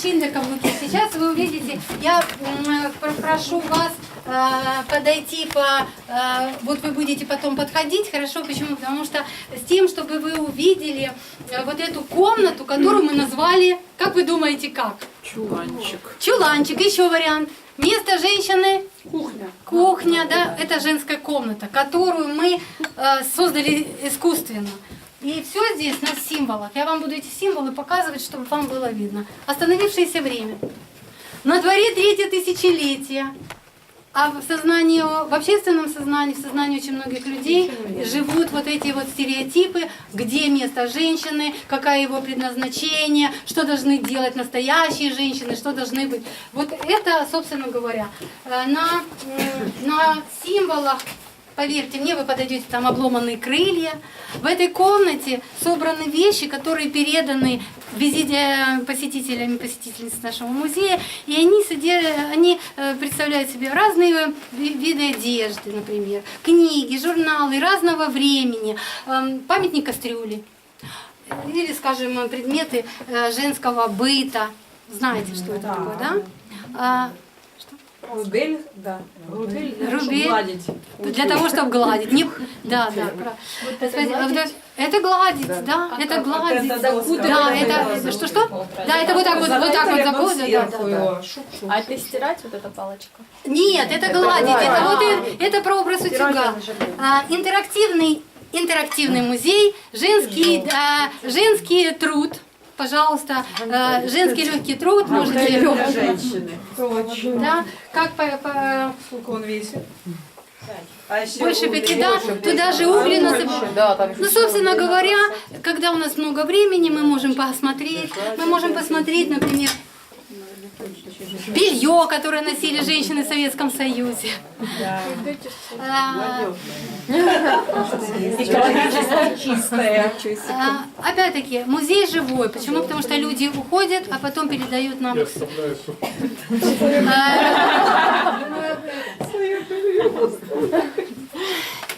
мужчин для каблуки. Сейчас вы увидите, я пр- прошу вас э, подойти по... э, вот вы будете потом подходить, хорошо? Почему? Потому что с тем, чтобы вы увидели э, вот эту комнату, которую мы назвали, как вы думаете, как? Чуланчик. Чуланчик, еще вариант. Место женщины Кухня. Кухня, да, это женская комната, которую мы э, создали искусственно. И все здесь на символах. Я вам буду эти символы показывать, чтобы вам было видно. Остановившееся время. На дворе третье тысячелетие. А в сознании, в общественном сознании, в сознании очень многих людей живут вот эти вот стереотипы, где место женщины, какое его предназначение, что должны делать настоящие женщины, что должны быть. Вот это, собственно говоря, э, на, м, на символах Поверьте мне, вы подойдете, там обломанные крылья. В этой комнате собраны вещи, которые переданы визите посетителями, посетительниц нашего музея. И они, они э, представляют себе разные ви- виды одежды, например, книги, журналы разного времени, эм, памятник кастрюли. Или, скажем, предметы э, женского быта. Знаете, что это такое, да? Рубель, да. Рубель, для того, Рубель. чтобы гладить. Для того, чтобы гладить. Не... Да, да. про- а вот это- Это гладить, да, это гладить. это доска. Да, это это что-что? Да, это вот так вот, вот так вот заходит, да, да, да. А это стирать вот эта палочка? Нет, это гладить, это вот и- это прообраз утюга. А, Интерактивный, интерактивный музей, женский, а, женский труд. Пожалуйста, а, женский легкий труд можете, Для женщины. да, как по, по- Сколько он весит? А еще больше пяти, да, больше туда же угли насыпать. Да, там Ну, собственно говоря, когда у нас много времени, мы можем посмотреть, мы можем посмотреть, например, белье, которое носили женщины в Советском Союзе. А, Опять-таки, музей живой. Почему? Потому что люди уходят, а потом передают нам.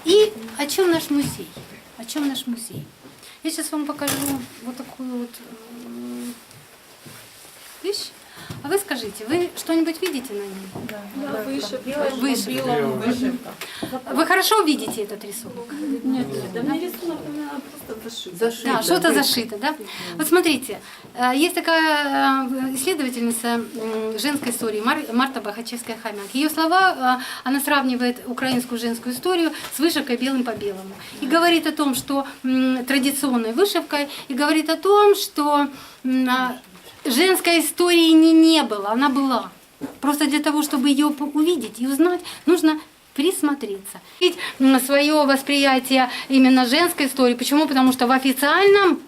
И о чем наш музей? О чем наш музей? Я сейчас вам покажу вот такую вот м, вещь. А вы скажите, вы что-нибудь видите на ней? Да, выше, белая, Выше. Вы хорошо видите этот рисунок? Да мне рисунок она просто зашит. Да, что-то зашито, да? Вот смотрите, э, есть такая э, исследовательница женской истории Мар- Марта Бахачевская-Хомяк. Ее слова, э, она сравнивает украинскую женскую историю с вышивкой белым по белому. И говорит о том, что традиционной вышивкой, и говорит о том, что а, женской истории не, не было, она была. Просто для того, чтобы ее увидеть и узнать, нужно присмотреться. Ведь свое восприятие именно женской истории. Почему? Потому что в официальном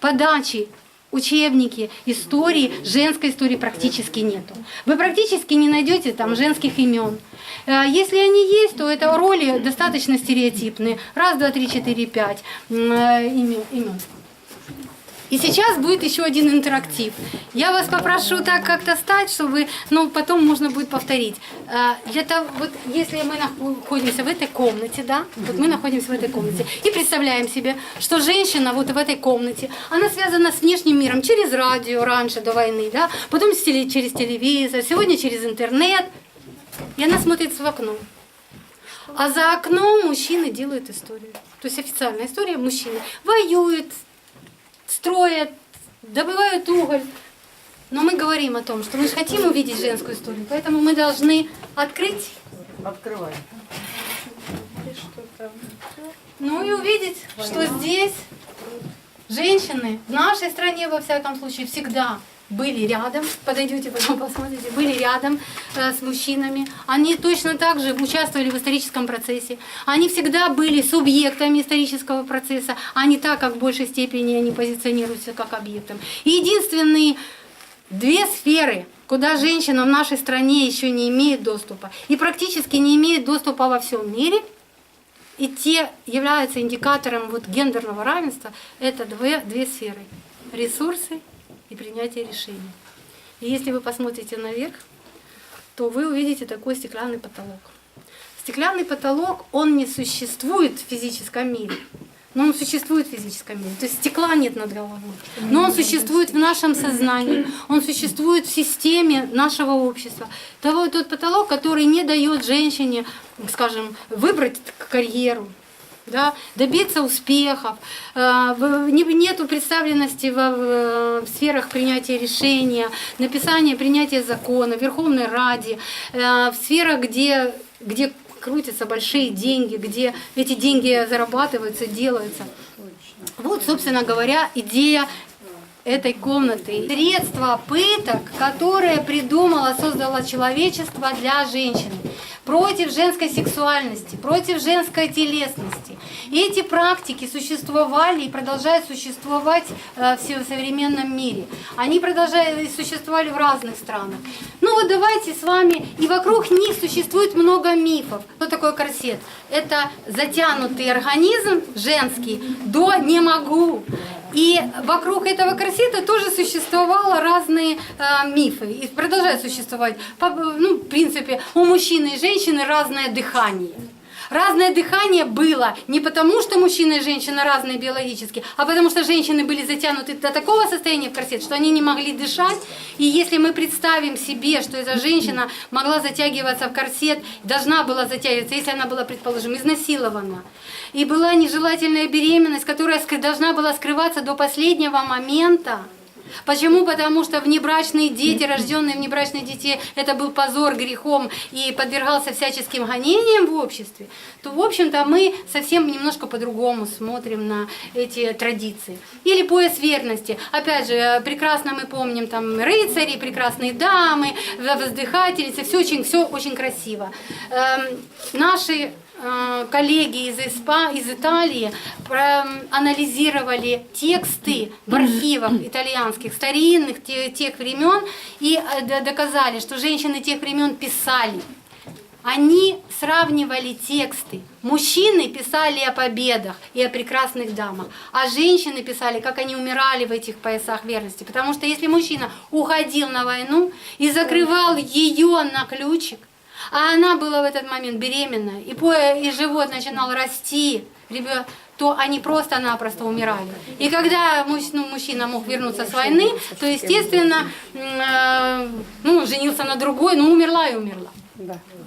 подаче учебники истории, женской истории практически нету. Вы практически не найдете там женских имен. Э, Если они есть, то это роли достаточно стереотипные. Раз, два, три, четыре, пять э, имен. И сейчас будет еще один интерактив. Я вас попрошу так как-то стать, чтобы, ну, потом можно будет повторить. Того, вот если мы находимся в этой комнате, да, вот мы находимся в этой комнате и представляем себе, что женщина вот в этой комнате, она связана с внешним миром через радио раньше до войны, да, потом через телевизор, сегодня через интернет, и она смотрит в окно. А за окном мужчины делают историю. То есть официальная история мужчины воюют, строят, добывают уголь. Но мы говорим о том, что мы же хотим увидеть женскую историю, поэтому мы должны открыть, Открывай. ну и увидеть, что здесь женщины в нашей стране, во всяком случае, всегда были рядом, подойдете потом посмотрите, были рядом э, с мужчинами. Они точно так же участвовали в историческом процессе. Они всегда были субъектами исторического процесса, а не так, как в большей степени они позиционируются как объектом. Единственные две сферы, куда женщина в нашей стране еще не имеет доступа, и практически не имеет доступа во всем мире, и те являются индикатором вот гендерного равенства, это две, две сферы. Ресурсы и принятие решений. И если вы посмотрите наверх, то вы увидите такой стеклянный потолок. Стеклянный потолок, он не существует в физическом мире, но он существует в физическом мире. То есть стекла нет над головой. Но он существует в нашем сознании, он существует в системе нашего общества. Того, тот потолок, который не дает женщине, скажем, выбрать карьеру, да, добиться успехов, э, в- не- нету представленности в, сферах принятия решения, написания, принятия закона, Верховной Раде, э, в сферах, где, где крутятся большие деньги, где эти деньги зарабатываются, делаются. Вот, собственно говоря, идея этой комнаты. Средство пыток, которое придумало, создало человечество для женщины. Против женской сексуальности, против женской телесности. Эти практики существовали и продолжают существовать э, в современном мире. Они продолжают существовали в разных странах. Ну вот давайте с вами, и вокруг них существует много мифов. Что такое корсет? Это затянутый организм женский до «не могу». И вокруг этого корсета тоже существовало разные э, мифы и продолжают существовать. По- ну, в принципе, у мужчины и женщины разное дыхание. Разное дыхание было не потому, что мужчина и женщина разные биологически, а потому что женщины были затянуты до такого состояния в корсет, что они не могли дышать. И если мы представим себе, что эта женщина могла затягиваться в корсет, должна была затягиваться, если она была, предположим, изнасилована, и была нежелательная беременность, которая должна была скрываться до последнего момента, Почему? Потому что внебрачные дети, рожденные внебрачные дети, это был позор грехом и подвергался всяческим гонениям в обществе, то, в общем-то, мы совсем немножко по-другому смотрим на эти традиции. Или пояс верности. Опять же, прекрасно мы помним там рыцари, прекрасные дамы, воздыхательницы, все очень, все очень красиво. Эм, Наши коллеги из, ИСПА, из Италии анализировали тексты в архивах итальянских, старинных те- тех времен, и э, доказали, что женщины тех времен писали. Они сравнивали тексты. Мужчины писали о победах и о прекрасных дамах, а женщины писали, как они умирали в этих поясах верности. Потому что если мужчина уходил на войну и закрывал ее на ключик, а она была в этот момент беременна, и, по- и живот начинал расти, ребё- то они просто-напросто умирали. И когда ну, мужчина мог вернуться с войны, то, естественно, э, ну, женился на другой, ну, умерла и умерла.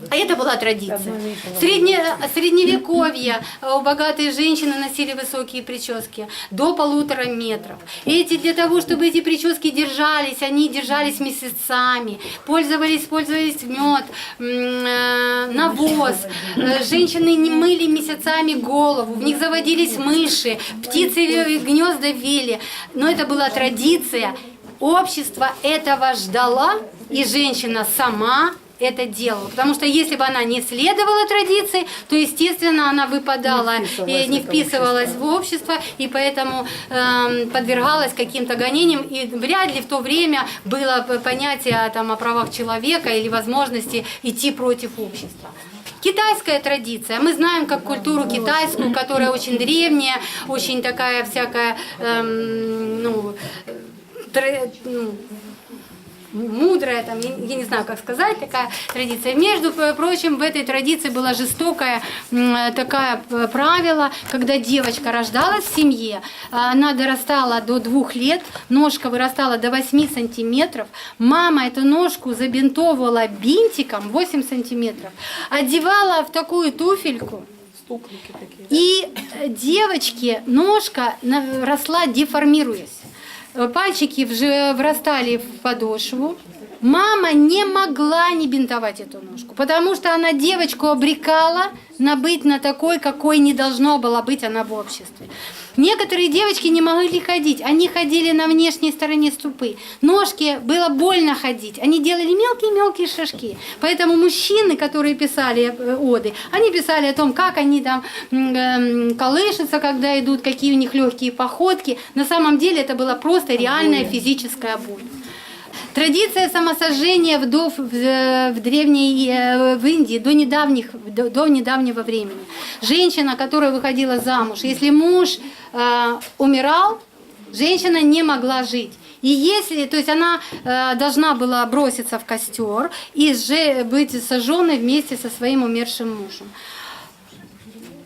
А это была традиция. Средне, средневековье э, у богатой женщины носили высокие прически до полутора метров. И эти для того, чтобы эти прически держались, они держались месяцами, пользовались, пользовались мед, э, навоз. Э, Женщины не мыли месяцами голову, в них заводились мыши, птицы гнезда вели. Но это была традиция. Общество этого ждало, и женщина сама это делала. Потому что если бы она не следовала традиции, то, естественно, она выпадала Не и не вписывалась в общество, и поэтому эм, подвергалась каким-то гонениям. И вряд ли в то время было понятие там, о правах человека или возможности идти против общества. Китайская традиция. Мы знаем как культуру китайскую, которая очень древняя, очень такая всякая, эм, ну, э, тре- ну, мудрая, там, я, не знаю, как сказать, такая традиция. Между прочим, в этой традиции было жестокое такое правило, когда девочка рождалась в семье, она дорастала до двух лет, ножка вырастала до 8 сантиметров, мама эту ножку забинтовывала бинтиком 8 сантиметров, одевала в такую туфельку, такие. и э, девочке ножка росла деформируясь. Э, Пальчики врастали в подошву. Мама не могла не бинтовать эту ножку, потому что она девочку обрекала на быть на такой, какой не должно было быть она в обществе. Некоторые девочки не могли ходить, они ходили на внешней стороне ступы. Ножки было больно ходить, они делали мелкие-мелкие шажки. Поэтому мужчины, которые писали э, оды, они писали о том, как они там эм, колышутся, когда идут, какие у них легкие походки. На самом деле это была просто реальная физическая боль. Традиция самосожжения вдов в, э, древней э, в Индии до недавних до, до недавнего времени. Женщина, которая выходила замуж, если муж э, умирал, женщина не могла жить. И если, то есть она э, должна была броситься в костер и же быть сожженной вместе со своим умершим мужем.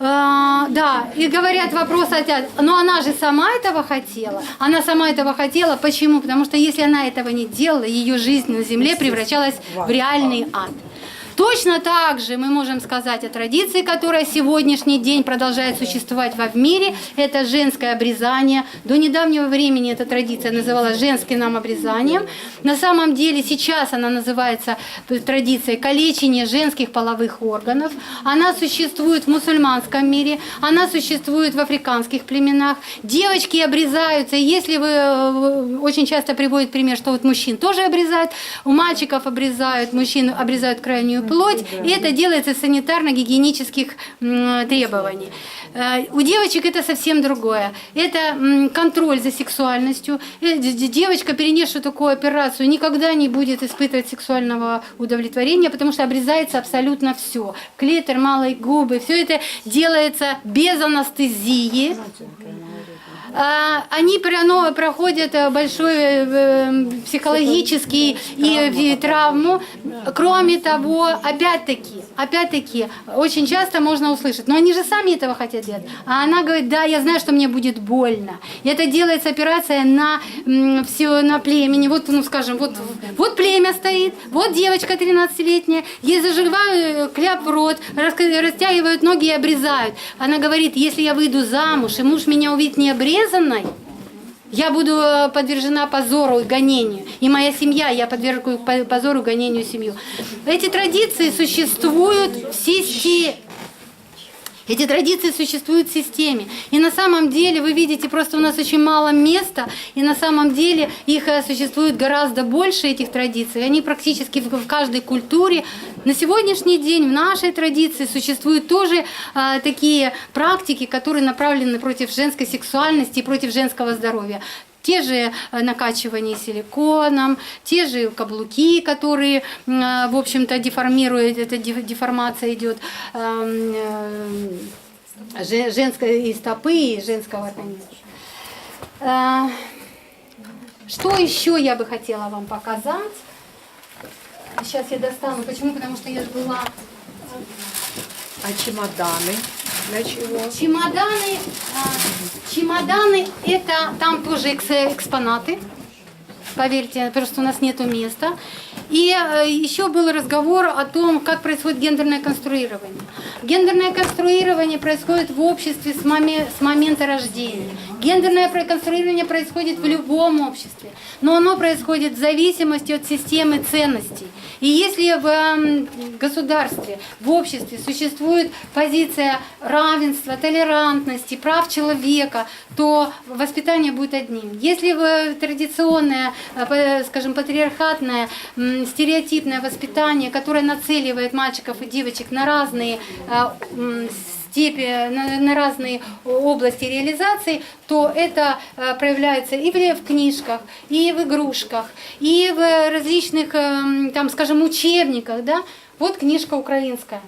А, да, и говорят вопрос отец, но она же сама этого хотела. Она сама этого хотела. Почему? Потому что если она этого не делала, ее жизнь на земле превращалась в реальный ад. Точно так же мы можем сказать о традиции, которая сегодняшний день продолжает существовать во в мире. Это женское обрезание. До недавнего времени эта традиция называлась женским обрезанием. На самом деле сейчас она называется традицией калечения женских половых органов. Она существует в мусульманском мире, она существует в африканских племенах. Девочки обрезаются. Если вы э, очень часто приводят пример, что вот мужчин тоже обрезают, у мальчиков обрезают, мужчин обрезают крайнюю плоть, и это делается санитарно-гигиенических требований. Э, У девочек это совсем другое. Это контроль за сексуальностью. Э, Девочка, перенесшая такую операцию, никогда не будет испытывать сексуального удовлетворения, потому что обрезается абсолютно все. Клитор, малые губы, все это делается без анестезии. А, Они про- проходят э, большой э, психологический и э, травму. Кроме того, опять-таки, опять-таки, очень часто можно услышать, но они же сами этого хотят делать. А она говорит, да, я знаю, что мне будет больно. И это делается операция на все на племени. Вот, ну, скажем, вот, вот племя стоит, вот девочка 13-летняя, ей зажигают кляп в рот, растягивают ноги и обрезают. Она говорит, если я выйду замуж, и муж меня увидит не обрезанной, я буду э, подвержена позору и гонению. И моя семья, я подвергаю по- позору гонению семью. Эти традиции существуют в системе. Эти традиции существуют в системе. И на самом деле, вы видите, просто у нас очень мало места, и на самом деле их существует гораздо больше, этих традиций. Они практически в каждой культуре. На сегодняшний день в нашей традиции существуют тоже а, такие практики, которые направлены против женской сексуальности и против женского здоровья. Те же э, накачивания силиконом, те же каблуки, которые, э, в общем-то, деформируют, эта деф- деформация идет эм, э, же- женской и стопы, и женского организма. Что еще я бы хотела вам показать? Сейчас я достану. Почему? Потому что я же была А чемоданы? Для чего? Чемоданы, а, чемоданы это там тоже экс- экспонаты. Поверьте, просто у нас нету места. И э, еще был разговор о том, как происходит гендерное конструирование. Гендерное конструирование происходит в обществе с, моме- с момента рождения. Гендерное про- конструирование происходит в любом обществе, но оно происходит в зависимости от системы ценностей. И если в эм, государстве, в обществе существует позиция равенства, толерантности, прав человека, то воспитание будет одним. Если в традиционное, э, скажем, патриархатное, стереотипное воспитание, которое нацеливает мальчиков и девочек на разные э, м, степи, на, на разные области реализации, то это э, проявляется и в, книжках, и в игрушках, и в различных, эм, там, скажем, учебниках, да. Вот книжка украинская.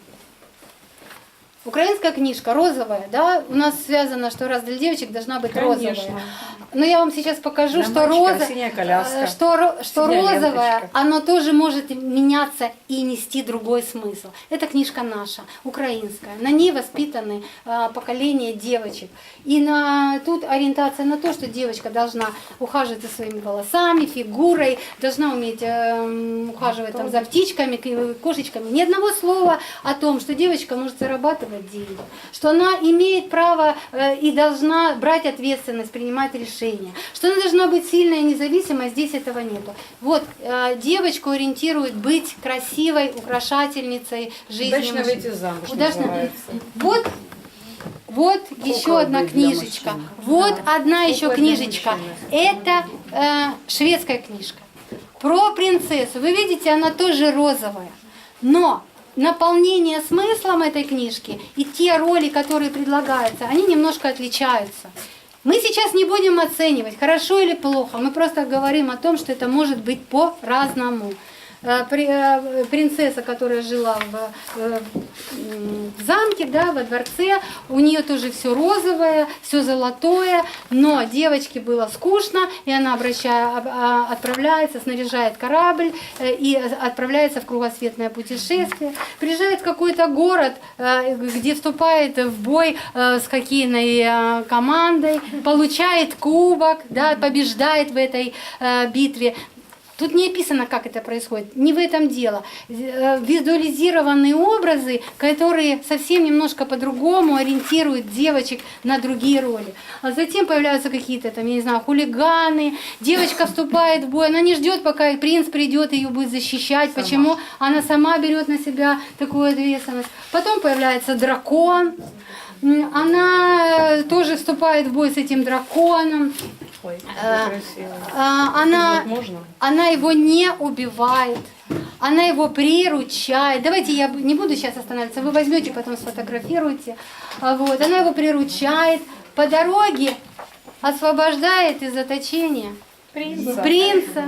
Украинская книжка розовая, да, у нас связано, что раз для девочек должна быть Конечно. розовая. Но я вам сейчас покажу, Для что мальчика роза, синяя коляска. э, что, что Синяя розовая, ленточка. оно тоже может меняться и нести другой смысл. Это книжка наша, украинская. На ней воспитаны э, поколение девочек. И на, тут ориентация на то, что девочка должна ухаживать за своими волосами, фигурой, должна уметь э, ухаживать там, за птичками, к- кошечками. Ни одного слова о том, что девочка может зарабатывать деньги, что она имеет право э, и должна брать ответственность, принимать решения, что она должна быть сильная и независимая, здесь этого нету. Вот, э, девочку ориентирует быть красивой, украшательницей жизни. Удачно выйти замуж Удачно. называется. Вот, вот еще одна книжечка. Вот одна еще книжечка. Это э, шведская книжка. Про принцессу. Вы видите, она тоже розовая. Но наполнение смыслом этой книжки и те роли, которые предлагаются, они немножко отличаются. Мы сейчас не будем оценивать, хорошо или плохо. Мы просто говорим о том, что это может быть по-разному. Э, э, принцесса, которая жила в, э, в замке, да, во дворце, у нее тоже все розовое, все золотое, но девочке было скучно, и она обращая, об- а, отправляется, снаряжает корабль и отправляется в кругосветное путешествие. Приезжает в какой-то город, где вступает в бой с хоккейной командой, получает кубок, да, побеждает в этой битве. Тут не описано, как это происходит. Не в этом дело. Э, Визуализированные образы, которые совсем немножко по-другому ориентируют девочек на другие роли. А затем появляются какие-то там, я не знаю, хулиганы. Девочка вступает в бой, она не ждет, пока принц придет и ее будет защищать. Почему? Она сама берет на себя такую ответственность. Потом появляется дракон. Она э, тоже вступает в бой с этим драконом. Ой, А. А, Она, Можно? она его не убивает, она его приручает. Давайте я не буду сейчас останавливаться, вы возьмете, потом сфотографируете. А Вот, она его приручает, по дороге освобождает из заточения Принца. принца.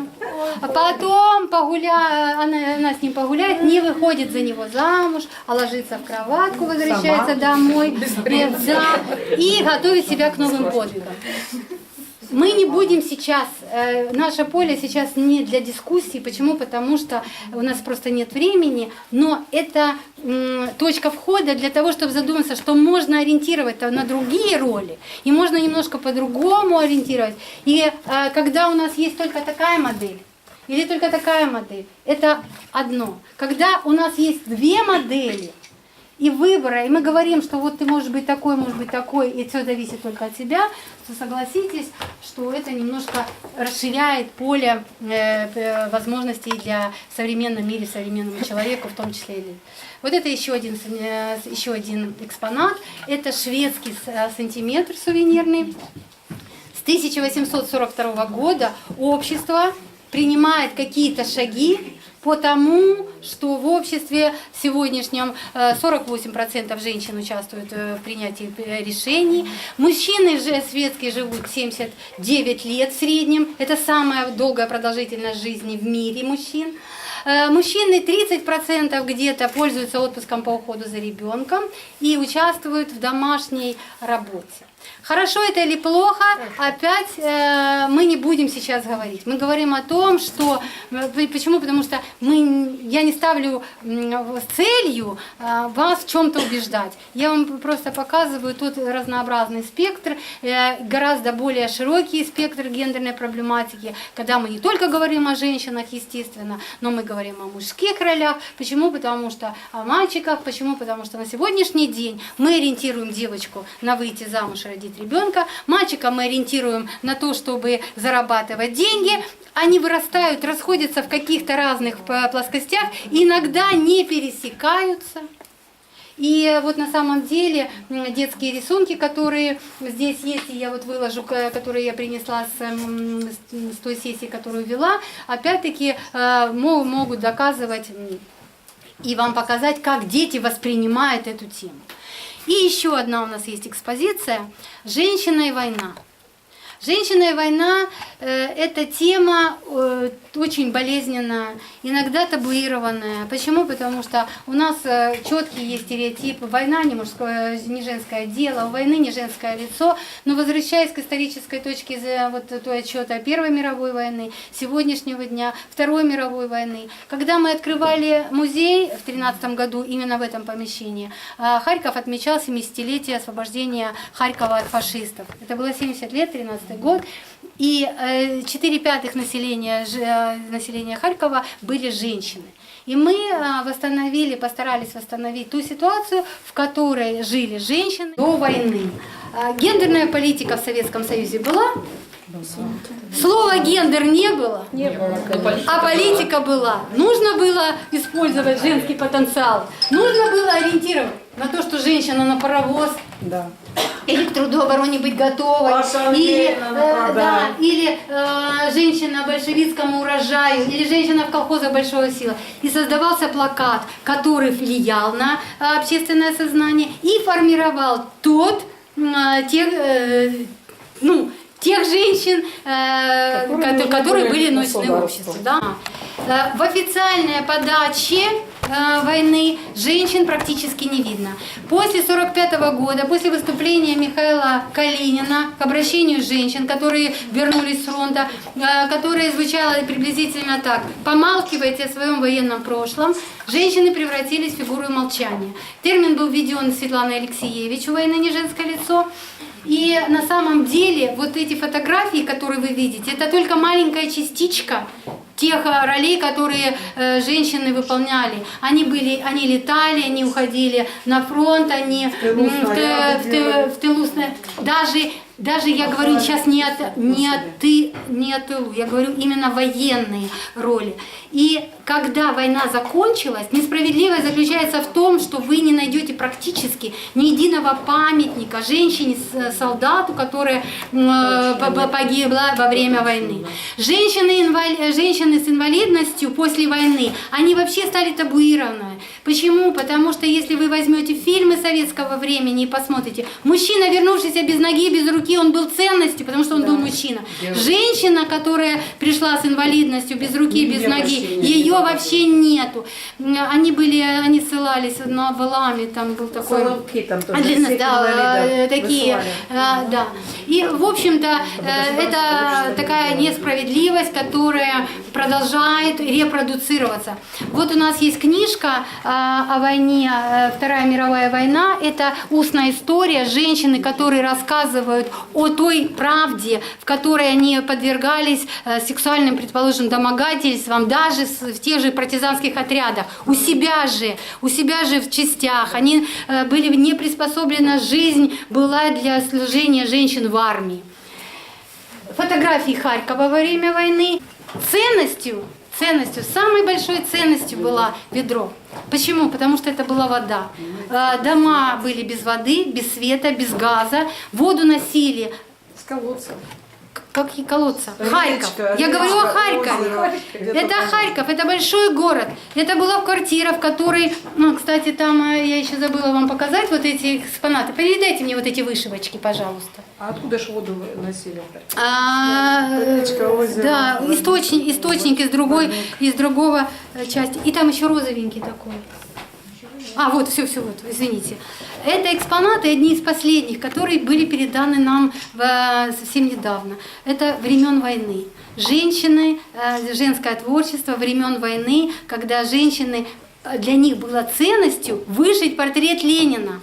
А потом погуля... она, она с ним погуляет, не выходит за него замуж, а ложится в кроватку, возвращается домой. Э, Да, и готовит себя к новым подвигам. Мы не будем сейчас, э, наше поле сейчас не для дискуссии. Почему? Потому что у нас просто нет времени, но это м, точка входа для того, чтобы задуматься, что можно ориентировать на другие роли, и можно немножко по-другому ориентировать. И э, когда у нас есть только такая модель, или только такая модель, это одно. Когда у нас есть две модели, и выбора, и мы говорим, что вот ты можешь быть такой, можешь быть такой, и все зависит только от тебя, то согласитесь, что это немножко расширяет поле э, возможностей для в современном мире, современному человеку, в том числе. Вот это еще один, э, еще один экспонат. Это шведский э, сантиметр сувенирный. С 1842 года общество принимает какие-то шаги по тому, что в обществе сегодняшнем э, 48% женщин участвуют э, в принятии э, решений. Мужчины же светские живут 79 лет в среднем. Это самая долгая продолжительность жизни в мире мужчин. Э, Мужчины 30% где-то пользуются отпуском по уходу за ребенком и участвуют в домашней работе. Хорошо это или плохо, опять э, мы не будем сейчас говорить. Мы говорим о том, что... э, Почему? Потому что мы, я не ставлю с целью э, вас в чем-то убеждать. Я вам просто показываю тут разнообразный спектр, э, гораздо более широкий спектр гендерной проблематики, когда мы не только говорим о женщинах, естественно, но мы говорим о мужских ролях. Почему? Потому что о мальчиках. Почему? Потому что на сегодняшний день мы ориентируем девочку на выйти замуж и родить ребенка. Мальчика мы ориентируем на то, чтобы зарабатывать деньги. Они вырастают, расходятся в каких-то разных э, плоскостях, иногда не пересекаются. И вот на самом деле детские рисунки, которые здесь есть, и я вот выложу, которые я принесла с, с- той сессии, которую вела, опять-таки э, мо- могут доказывать и вам показать, как дети воспринимают эту тему. И еще одна у нас есть экспозиция «Женщина и война». Женщина и война э, это тема э, очень болезненная, иногда табуированная. Почему? Потому что у нас э, четкие есть стереотипы. Война не мужское, не женское дело, у войны не женское лицо. Но возвращаясь к исторической точке вот той отчета Первой мировой войны, сегодняшнего дня, Второй мировой войны, когда мы открывали музей в 13 году именно в этом помещении, э, Харьков отмечал 70-летие освобождения Харькова от фашистов. Это было 70 лет, 13 год. И э, 4 пятых населения, э, населения Харькова были женщины. И мы э, восстановили, постарались восстановить ту ситуацию, в которой жили женщины до войны. А Гендерная политика в Советском Союзе была? Слова гендер не было? Не было, А политика была. Нужно было использовать женский потенциал. Нужно было ориентировать на то, что женщина на паровоз Да. Или к трудообороне быть готовой, Паша или, э, да, или э, женщина большевистскому урожаю, или женщина в колхозах большого сила. И создавался плакат, который влиял на э, общественное сознание и формировал тот, э, тех, э, ну, тех женщин, э, Которые кото- нужны которые были нужны обществу. Да. Э, В официальной подаче э, войны женщин практически не видно. После 45 года, после выступления Михаила Калинина к обращению женщин, которые вернулись с фронта, которое звучало приблизительно так. Помалкивайте о своем военном прошлом. Женщины превратились в фигуру молчания. Термин был введен Светланой Алексеевич у войны не женское лицо. И на самом деле вот эти фотографии, которые вы видите, это только маленькая частичка тех э, ролей, которые э, женщины выполняли. Они были, они летали, они уходили на фронт, они тылу в, снаряды т- в делали. в тылу даже даже я говорю сейчас не от не от ты не о тылу, я говорю именно военные роли. И когда война закончилась, несправедливость заключается в том, что вы не найдете практически ни единого памятника женщине, с- солдату, которая э, по- по- погибла во время войны. Женщины, инвали- женщины с инвалидностью после войны, они вообще стали табуированными. Почему? Потому что если вы возьмете фильмы советского времени и посмотрите, мужчина, вернувшийся без ноги, без руки, он был ценностью, потому что он был мужчина. Женщина, которая пришла с инвалидностью, без руки, без ноги, нет. ее вообще нету. Они были, они ссылались на валами, там был такой... Соловки там тоже. Длинно- да, э, такие, высылали. а, да. И, в общем-то, э, это такая несправедливость, которая продолжает репродуцироваться. Вот у нас есть книжка о войне, э, Вторая мировая война. Это устная история женщины, которые рассказывают о той правде, в которой они подвергались э, сексуальным, предположим, домогательствам, с- в тех же партизанских отрядах, у себя же, у себя же в частях. Они э, были не приспособлены, жизнь была для служения женщин в армии. Фотографии Харькова во время войны. Ценностью, ценностью, самой большой ценностью была ведро. Почему? Потому что это была вода. Э, Дома были без воды, без света, без газа. Воду носили С колодцем. Как и колодца. Харьков. Я говорю о Харькове. Это. Харьков, это большой город. Это была квартира, в которой, ну, кстати, там э, я еще забыла вам показать вот эти экспонаты. Передайте мне вот эти вышивочки, пожалуйста. А откуда ж воду носили? А, да, источник, источник из другой, из другого э, части. И там еще розовенький такой. А, вот, все, все, вот, извините. Это экспонаты, одни из последних, которые были переданы нам в- совсем недавно. Это времен войны. Женщины, э, женское творчество времен войны, когда женщины, э, для них было ценностью вышить портрет Ленина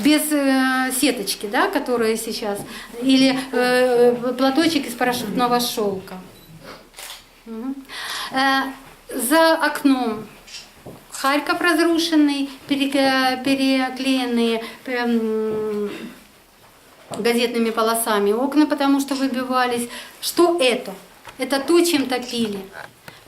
без э, сеточки, да, которая сейчас, или э, платочек из парашютного шелка. Мгм. Э, за окном Харьков разрушенный, перекле- переклеенные эм, газетными полосами окна, потому что выбивались. Что это? Это то, чем топили.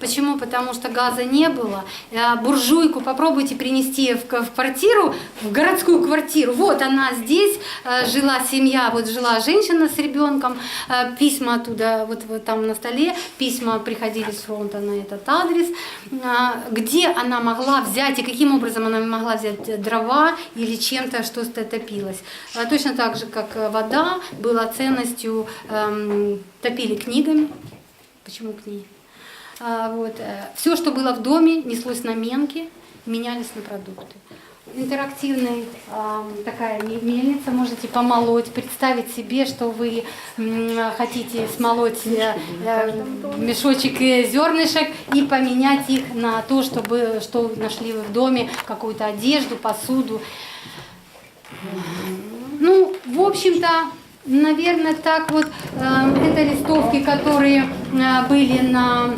Почему? Потому что газа не было. А буржуйку попробуйте принести в, квартиру, в городскую квартиру. Вот она здесь, э, жила семья, вот жила женщина с ребенком, э, письма оттуда, вот, вот там на столе, письма приходили с фронта на этот адрес. Где она могла взять и каким образом она могла взять дрова или чем-то, что топилось. Точно так же, как э, вода была ценностью, эм, топили книгами. Почему книги? А, вот, все, что было в доме, неслось на менки, менялись на продукты. Интерактивная такая ме- мельница, можете помолоть, представить себе, что вы хотите смолоть э, э, мешочек э, зернышек и поменять их на то, чтобы, что нашли вы в доме, какую-то одежду, посуду. Ну, в общем-то, наверное, так вот, э, это листовки, которые э, были на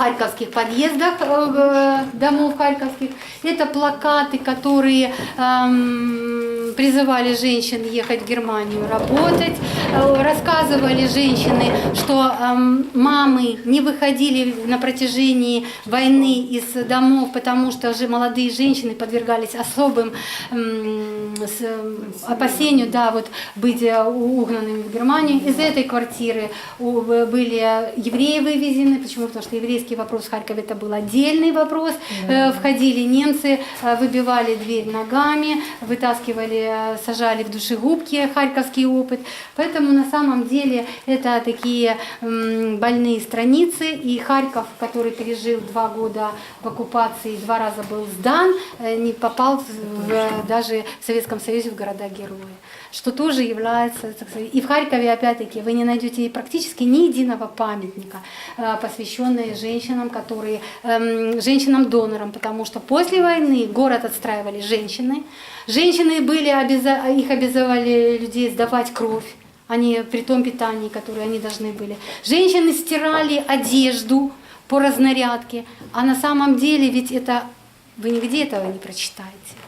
харьковских подъездах э, домов харьковских. Это плакаты, которые эм, призывали женщин ехать в Германию работать. Э, Рассказывали женщины, что эм, мамы не выходили на протяжении войны из домов, потому что же молодые женщины подвергались особым эм, опасению, да, вот быть э, угнанными в Германию. Из этой квартиры были евреи вывезены. Почему? Потому что еврейский вопрос в Харькове это был отдельный вопрос. Э, Входили немцы, э, выбивали дверь ногами, вытаскивали, сажали в душегубки, харьковский опыт. Поэтому на самом деле это такие больные страницы. И Харьков, который пережил два года в оккупации, два раза был сдан, э, не попал в- даже в Советском Союзе в города-герои. Что тоже является... И в Харькове, опять-таки, вы не найдете практически ни единого памятника, э, посвященные женщинам, которые... эм, Женщинам-донорам, потому что после войны город отстраивали женщины. Женщины были, обяза- их обязывали людей сдавать кровь а не при том питании, которое они должны были. Женщины стирали одежду по разнарядке, а на самом деле ведь это вы нигде этого не прочитаете.